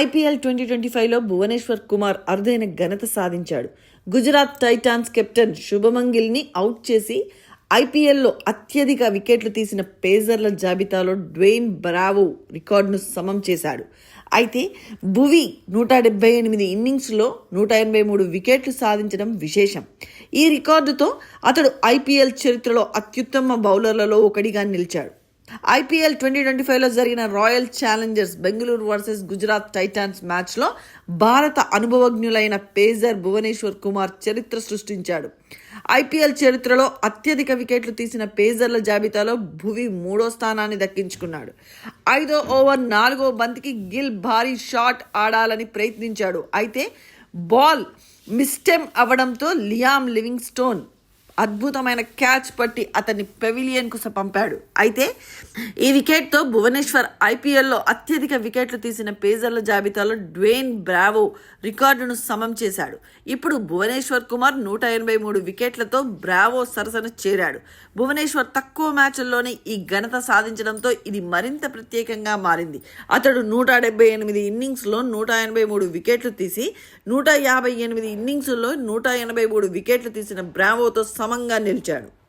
IPL twenty twenty ఫైవ్లో భువనేశ్వర్ కుమార్ అరుదైన ఘనత సాధించాడు. గుజరాత్ టైటాన్స్ కెప్టెన్ శుభమంగిల్ని అవుట్ చేసి ఐపీఎల్లో అత్యధిక వికెట్లు తీసిన పేసర్ల జాబితాలో డ్వెయిన్ బ్రావో రికార్డును సమం చేశాడు. అయితే భువి నూట డెబ్బై ఎనిమిది ఇన్నింగ్స్లో నూట ఎనభై మూడు వికెట్లు సాధించడం విశేషం. ఈ రికార్డుతో అతడు ఐపీఎల్ చరిత్రలో అత్యుత్తమ బౌలర్లలో ఒకడిగా నిలిచాడు. ఐపీఎల్ ట్వంటీ ట్వంటీ ఫైవ్లో జరిగిన Royal Challengers Bengaluru versus Gujarat Titans మ్యాచ్లో భారత అనుభవజ్ఞులైన పేజర్ భువనేశ్వర్ కుమార్ చరిత్ర సృష్టించాడు. ఐపీఎల్ చరిత్రలో అత్యధిక వికెట్లు తీసిన పేజర్ల జాబితాలో భువి మూడో స్థానాన్ని దక్కించుకున్నాడు. ఐదో ఓవర్ నాలుగో బంతికి గిల్ భారీ షాట్ ఆడాలని ప్రయత్నించాడు. అయితే బాల్ మిస్టెమ్ అవ్వడంతో లియామ్ లివింగ్ స్టోన్ అద్భుతమైన క్యాచ్ పట్టి అతన్ని పెవిలియన్కు పంపాడు. అయితే ఈ వికెట్తో భువనేశ్వర్ ఐపీఎల్లో అత్యధిక వికెట్లు తీసిన పేసర్ల జాబితాలో డ్వేన్ బ్రావో రికార్డును సమం చేశాడు. ఇప్పుడు భువనేశ్వర్ కుమార్ నూట ఎనభై మూడు వికెట్లతో బ్రావో సరసన చేరాడు. భువనేశ్వర్ తక్కువ మ్యాచ్ల్లోనే ఈ ఘనత సాధించడంతో ఇది మరింత ప్రత్యేకంగా మారింది. అతడు నూట డెబ్బై ఎనిమిది ఇన్నింగ్స్లో నూట ఎనభై మూడు వికెట్లు తీసి నూట యాభై ఎనిమిది ఇన్నింగ్స్లో నూట ఎనభై మూడు వికెట్లు తీసిన బ్రావోతో సమంగా నిలిచాడు.